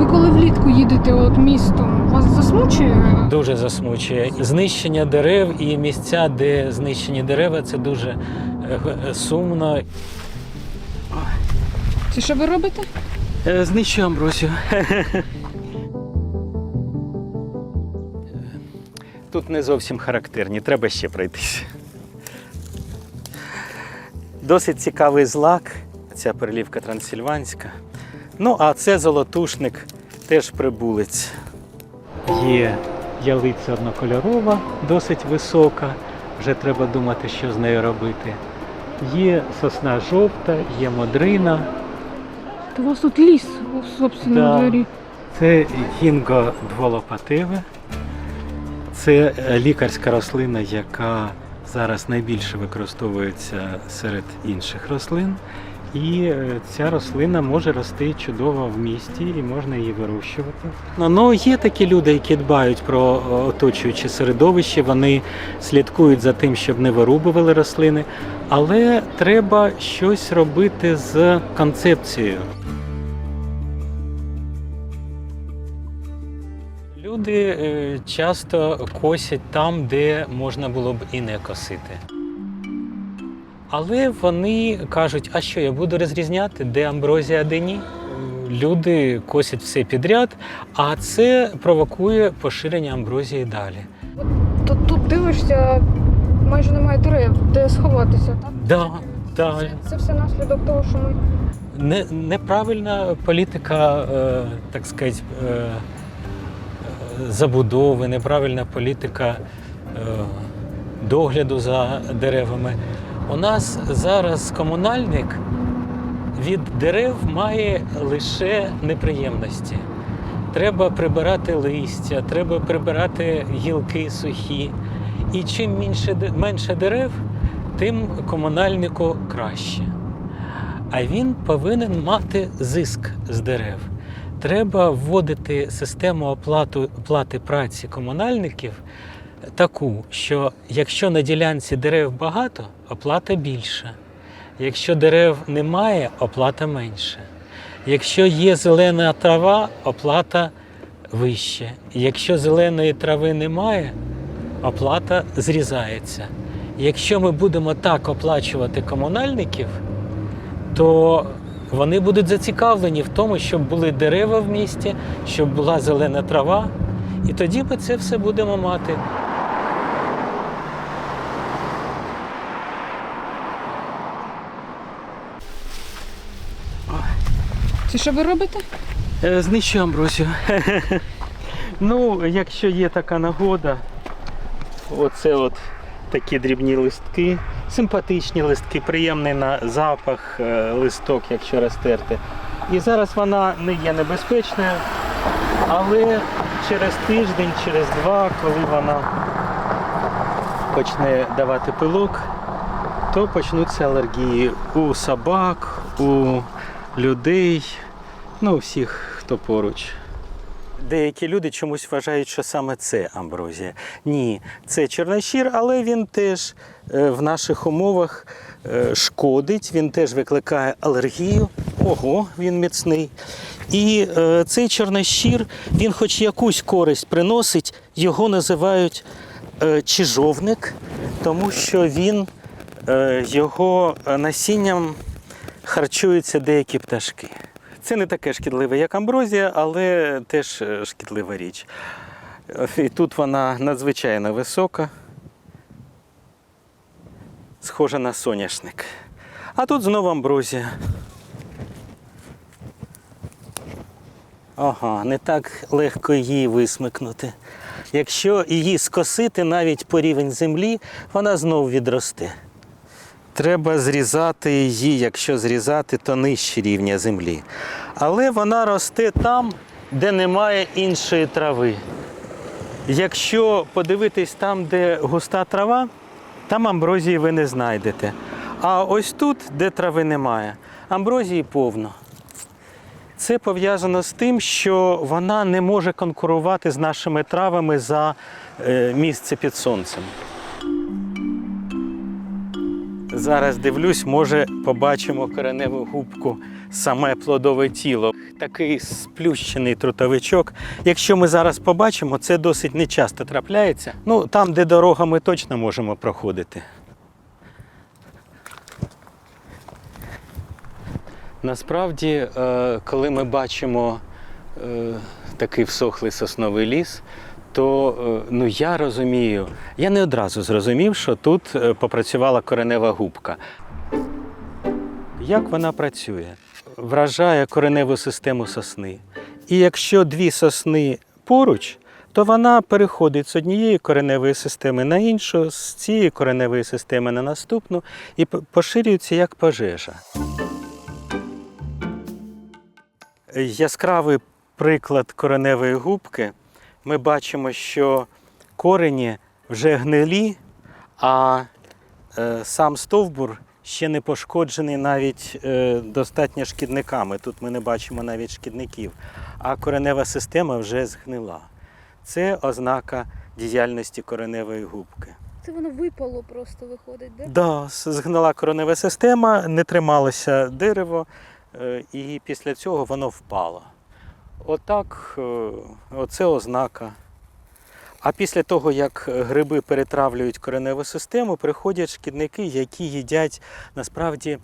Ви коли влітку їдете от містом, вас засмучує? Дуже засмучує. Знищення дерев і місця, де знищені дерева, це дуже е, сумно. Це що ви робите? Е, Знищую амброзію. Тут не зовсім характерні, треба ще пройтися. Досить цікавий злак, ця перелівка трансильванська. Ну, а це золотушник, теж прибулець. Є ялиця однокольорова, досить висока. Вже треба думати, що з нею робити. Є сосна жовта, є модрина. Та у вас тут ліс, у собственно, Да. дворі. Це гінго дволопативе. Це лікарська рослина, яка зараз найбільше використовується серед інших рослин. І е, ця рослина може рости чудово в місті і можна її вирощувати. Ну, Ну, є такі люди, які дбають про оточуюче середовище, вони слідкують за тим, щоб не вирубували рослини, але треба щось робити з концепцією. Люди е, часто косять там, де можна було б і не косити. Але вони кажуть, а що я буду розрізняти, де амброзія, а де ні? Люди косять все підряд, а це провокує поширення амброзії далі. То тут дивишся, майже немає дерев, де сховатися, так? Да, да. Це, це все наслідок того, що ми. Не, неправильна політика, е, так сказати, е, е, забудови, неправильна політика е, догляду за деревами. У нас зараз комунальник від дерев має лише неприємності. Треба прибирати листя, треба прибирати гілки сухі. І чим менше, менше дерев, тим комунальнику краще. А він повинен мати зиск з дерев. Треба вводити систему оплату, оплати праці комунальників таку, що якщо на ділянці дерев багато, оплата більша. Якщо дерев немає, оплата менша. Якщо є зелена трава, оплата вища. Якщо зеленої трави немає, оплата зрізається. Якщо ми будемо так оплачувати комунальників, то вони будуть зацікавлені в тому, щоб були дерева в місті, щоб була зелена трава. І тоді ми це все будемо мати. Це що ви робите? Е, Знищую амброзію. ну, якщо є така нагода, оце от такі дрібні листки, симпатичні листки, приємний на запах е, листок, якщо розтерти. І зараз вона не є небезпечною, але через тиждень, через два, коли вона почне давати пилок, то почнуться алергії у собак, у людей, ну, всіх, хто поруч. Деякі люди чомусь вважають, що саме це амброзія. Ні, це чорнощір, але він теж е, в наших умовах е, шкодить, він теж викликає алергію. Ого, він міцний. І е, цей чорнощір, він хоч якусь користь приносить, його називають чижовник, тому що він його насінням харчуються деякі пташки. Це не таке шкідливе, як амброзія, але теж е, шкідлива річ. І тут вона надзвичайно висока, схожа на соняшник. А тут знову амброзія. Ага, не так легко її висмикнути. Якщо її скосити навіть по рівень землі, вона знову відросте. Треба зрізати її, якщо зрізати, то нижче рівня землі. Але вона росте там, де немає іншої трави. Якщо подивитись там, де густа трава, там амброзії ви не знайдете. А ось тут, де трави немає, амброзії повно. Це пов'язано з тим, що вона не може конкурувати з нашими травами за е, місце під сонцем. Зараз дивлюсь, може побачимо кореневу губку, саме плодове тіло. Такий сплющений трутовичок. Якщо ми зараз побачимо, це досить нечасто трапляється. Ну, там, де дорога, ми точно можемо проходити. Насправді, е, коли ми бачимо е, такий всохлий сосновий ліс, то е, ну, я розумію, я не одразу зрозумів, що тут е, попрацювала коренева губка. Як вона працює? Вражає кореневу систему сосни. І якщо дві сосни поруч, то вона переходить з однієї кореневої системи на іншу, з цієї кореневої системи на наступну і поширюється як пожежа. Яскравий приклад кореневої губки. Ми бачимо, що корені вже гнилі, а е, сам стовбур ще не пошкоджений навіть е, достатньо шкідниками. Тут ми не бачимо навіть шкідників, а коренева система вже згнила. Це ознака діяльності кореневої губки. Це воно випало просто виходить, де? Да, с- згнила коренева система, не трималося дерево, е, і після цього воно впало. Отак, е, оце ознака. А після того, як гриби перетравлюють кореневу систему, приходять шкідники, які їдять насправді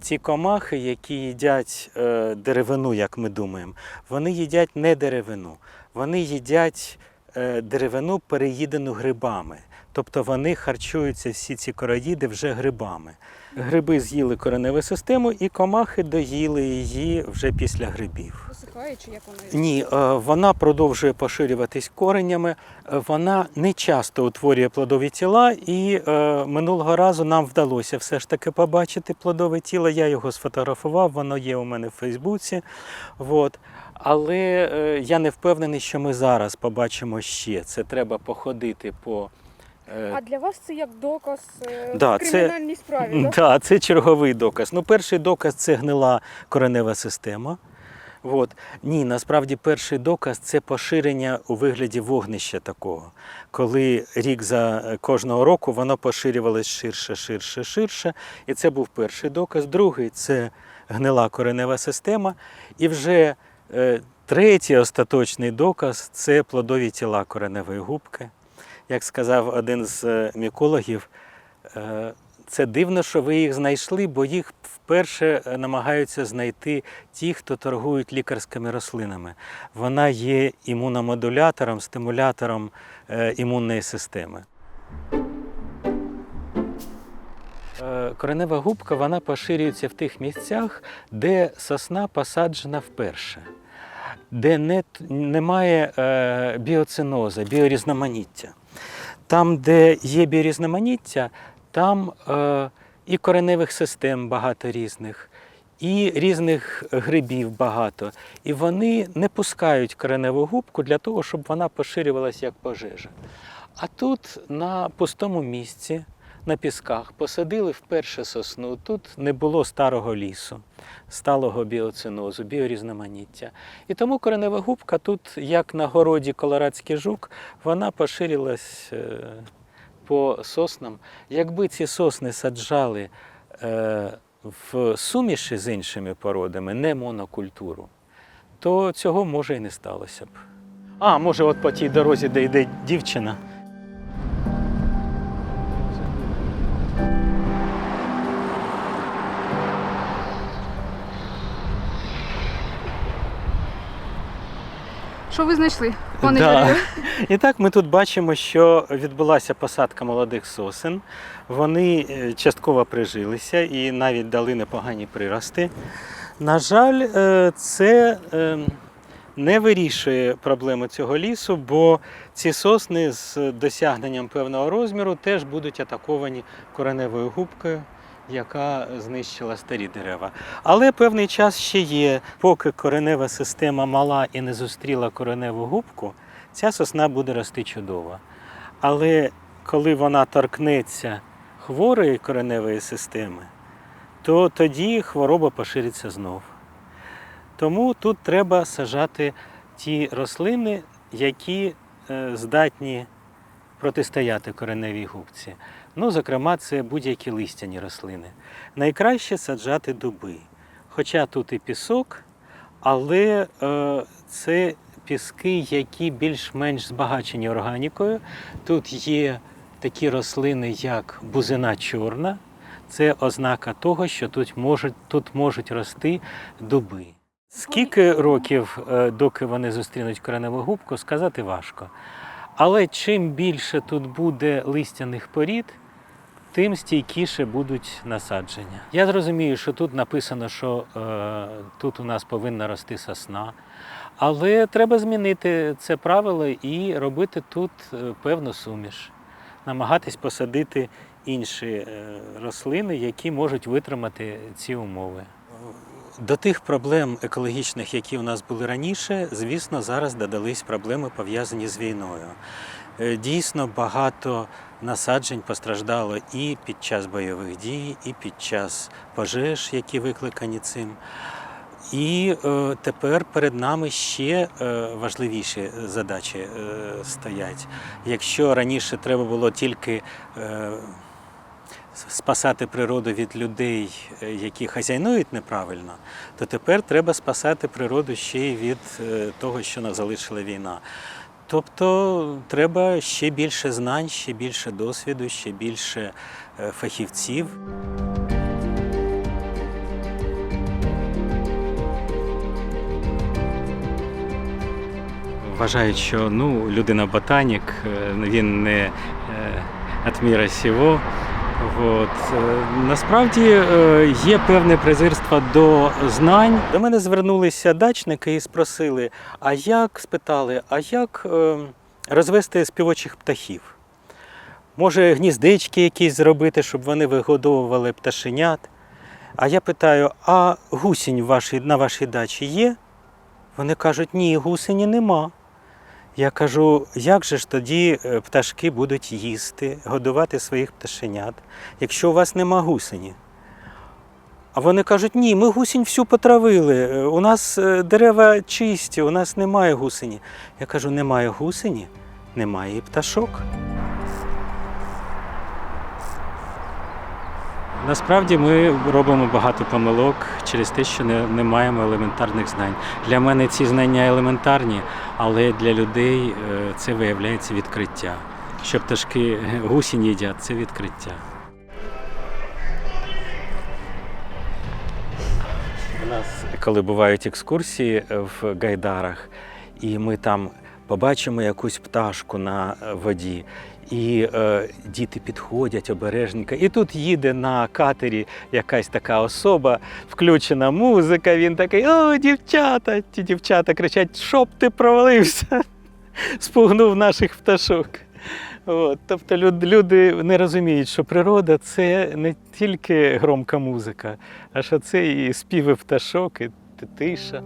ці- комахи, які їдять е, деревину, як ми думаємо, вони їдять не деревину, вони їдять е, деревину, переїдену грибами. Тобто вони харчуються всі ці короїди вже грибами. Гриби з'їли кореневу систему, і комахи доїли її вже після грибів. Висихає чи як воно? Ні, е, вона продовжує поширюватись коренями. е, Вона не часто утворює плодові тіла, і е, минулого разу нам вдалося все ж таки побачити плодове тіло. Я його сфотографував, воно є у мене в Фейсбуці. От. Але я не впевнений, що ми зараз побачимо ще. Це треба походити по. А для вас це як доказ Да, в це- кримінальній справі, так? Да, це черговий доказ. Ну, перший доказ це гнила коренева система. От. Ні, насправді перший доказ це поширення у вигляді вогнища такого. Коли рік за е, кожного року воно поширювалось ширше, ширше, ширше. І це був перший доказ. Другий це гнила коренева система. І вже е, третій остаточний доказ це плодові тіла кореневої губки. Як сказав один з е, мікологів, це дивно, що ви їх знайшли, бо їх вперше е, намагаються знайти ті, хто торгують лікарськими рослинами. Вона є імуномодулятором, стимулятором е, імунної системи. Е, Коренева губка вона поширюється в тих місцях, де сосна посаджена вперше, де не, немає біоцинозу, біорізноманіття. Там, де є біорізноманіття, там е, і кореневих систем багато різних, і різних грибів багато. І вони не пускають кореневу губку для того, щоб вона поширювалася як пожежа. А тут на пустому місці, на пісках, посадили вперше сосну. Тут не було старого лісу, сталого біоцинозу, біорізноманіття. І тому коренева губка тут, як на городі Колорадський жук, вона поширилась е, по соснам. Якби ці сосни саджали е, в суміші з іншими породами, не монокультуру, то цього може і не сталося б. А, може, от по тій дорозі, де йде дівчина. Що ви знайшли, пане Да. Юрію? І так ми тут бачимо, що відбулася посадка молодих сосен. Вони е, частково прижилися і навіть дали непогані прирости. На жаль, е, це е, не вирішує проблему цього лісу, бо ці сосни з досягненням певного розміру теж будуть атаковані кореневою губкою, яка знищила старі дерева. Але певний час ще є, поки коренева система мала і не зустріла кореневу губку, ця сосна буде рости чудово. Але коли вона торкнеться хворої кореневої системи, то тоді хвороба пошириться знов. Тому тут треба сажати ті рослини, які е, здатні протистояти кореневій губці. Ну, зокрема, це будь-які листяні рослини. Найкраще саджати дуби. Хоча тут і пісок, але е, це піски, які більш-менш збагачені органікою. Тут є такі рослини, як бузина чорна. Це ознака того, що тут можуть, тут можуть рости дуби. Скільки років, е, доки вони зустрінуть кореневу губку, сказати важко. Але чим більше тут буде листяних порід, тим стійкіше будуть насадження. Я зрозумію, що тут написано, що е, тут у нас повинна рости сосна. Але треба змінити це правило і робити тут е, певну суміш, намагатись посадити інші е, рослини, які можуть витримати ці умови. До тих проблем екологічних, які у нас були раніше, звісно, зараз додались проблеми пов'язані з війною. Е, Дійсно, багато насаджень постраждало і під час бойових дій, і під час пожеж, які викликані цим. І е, тепер перед нами ще е, важливіші задачі е, стоять. Якщо раніше треба було тільки е, спасати природу від людей, е, які хазяйнують неправильно, то тепер треба спасати природу ще й від е, того, що нас залишила війна. Тобто треба ще більше знань, ще більше досвіду, ще більше е, фахівців. Вважають, що ну, людина ботанік, е, він не від сіво. сього. От. е, Насправді е, є певне презирство до знань. До мене звернулися дачники і спросили, а як спитали, а як е, розвести співочих птахів? Може, гніздечки якісь зробити, щоб вони вигодовували пташенят? А я питаю: а гусінь на вашій дачі є? Вони кажуть, ні, гусені нема. Я кажу, як же ж тоді е, пташки будуть їсти, годувати своїх пташенят, якщо у вас нема гусені? А вони кажуть, ні, ми гусінь всю потравили, е, у нас е, дерева чисті, у нас немає гусені. Я кажу, немає гусені, немає і пташок. Насправді ми робимо багато помилок через те, що не, не маємо елементарних знань. Для мене ці знання елементарні, але для людей е, це виявляється відкриття. Що пташки е, гусінь їдять, це відкриття. У нас, коли бувають екскурсії в гайдарах, і ми там побачимо якусь пташку на е, воді, і е, діти підходять обережненько. І тут їде на катері якась така особа, включена музика. Він такий: о, дівчата! Ті дівчата кричать, щоб ти провалився, спугнув наших пташок. От, тобто люд- люди не розуміють, що природа це не тільки громка музика, а що це і співи пташок, і тиша.